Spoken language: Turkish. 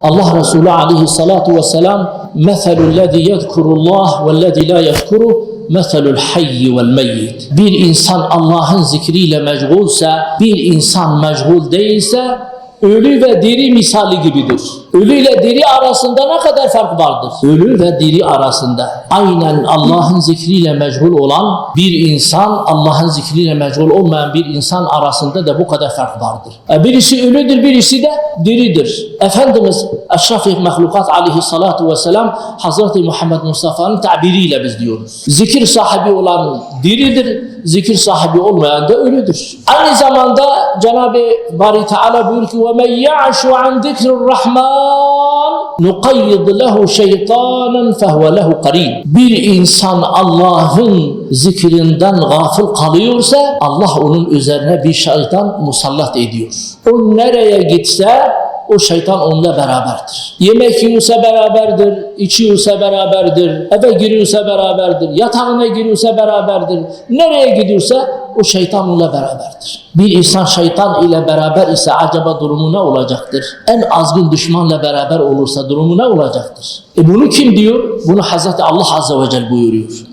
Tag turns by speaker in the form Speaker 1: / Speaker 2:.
Speaker 1: Allah Resulü aleyhissalatu vesselam meselul lezi yezkurullah ve lezi la yezkuru meselul hayyi vel meyyit. Bir insan Allah'ın zikriyle meşgulse, bir insan meşgul değilse ölü ve diri misali gibidir. Ölü ile diri arasında ne kadar fark vardır? Ölü ve diri arasında. Aynen Allah'ın zikriyle meşgul olan bir insan, Allah'ın zikriyle meşgul olmayan bir insan arasında da bu kadar fark vardır. E, Birisi ölüdür, birisi de diridir. Efendimiz Eşraf-ı Mahlukat aleyhissalatu vesselam Hazreti Muhammed Mustafa'nın tabiriyle biz diyoruz. Zikir sahibi olan diridir, zikir sahibi olmayan da ölüdür. Aynı zamanda Cenab-ı Bari Teala buyuruyor ki وَمَنْ يَعْشُ عَنْ ذِكْرِ الرَّحْمَنِ نُقَيِّضْ لَهُ شَيْطَانًا فَهُوَ لَهُ قَرِينٌ Bir insan Allah'ın zikrinden gafıl kalıyorsa Allah onun üzerine bir şeytan musallat ediyor. O nereye gitse o şeytan onunla beraberdir. Yemek yiyorsa beraberdir, içiyorsa beraberdir, eve giriyorsa beraberdir, yatağına giriyorsa beraberdir. Nereye gidiyorsa o şeytan onunla beraberdir. Bir insan şeytan ile beraber ise acaba durumu ne olacaktır? En azgın düşmanla beraber olursa durumu ne olacaktır? E bunu kim diyor? Bunu Hazreti Allah Azze ve Celle buyuruyor.